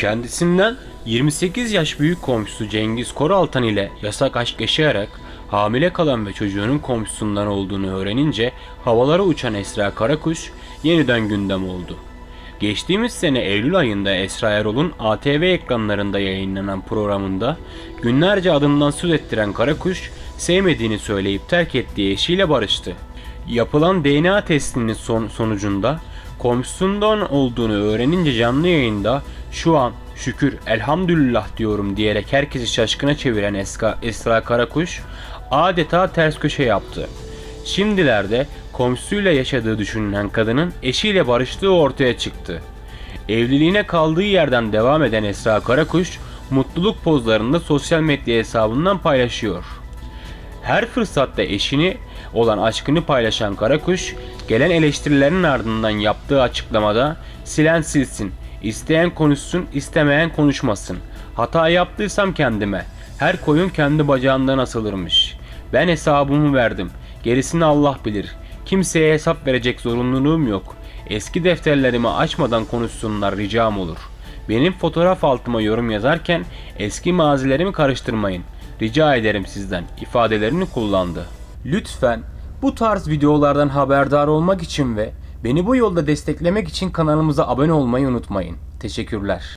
Kendisinden 28 yaş büyük komşusu Cengiz Koraltan ile yasak aşk yaşayarak hamile kalan ve çocuğunun komşusundan olduğunu öğrenince havalara uçan Esra Karakuş yeniden gündem oldu. Geçtiğimiz sene Eylül ayında Esra Erol'un ATV ekranlarında yayınlanan programında günlerce adından söz ettiren Karakuş sevmediğini söyleyip terk ettiği eşiyle barıştı. Yapılan DNA testinin son sonucunda komşusundan olduğunu öğrenince canlı yayında şu an şükür elhamdülillah diyorum diyerek herkesi şaşkına çeviren Esra, Esra Karakuş adeta ters köşe yaptı. Şimdilerde komşusuyla yaşadığı düşünülen kadının eşiyle barıştığı ortaya çıktı. Evliliğine kaldığı yerden devam eden Esra Karakuş mutluluk pozlarını sosyal medya hesabından paylaşıyor. Her fırsatta eşini olan aşkını paylaşan Karakuş, gelen eleştirilerin ardından yaptığı açıklamada silen silsin, isteyen konuşsun, istemeyen konuşmasın. Hata yaptıysam kendime. Her koyun kendi bacağından asılırmış. Ben hesabımı verdim. Gerisini Allah bilir. Kimseye hesap verecek zorunluluğum yok. Eski defterlerimi açmadan konuşsunlar ricam olur. Benim fotoğraf altıma yorum yazarken eski mazilerimi karıştırmayın. Rica ederim sizden ifadelerini kullandı. Lütfen bu tarz videolardan haberdar olmak için ve beni bu yolda desteklemek için kanalımıza abone olmayı unutmayın. Teşekkürler.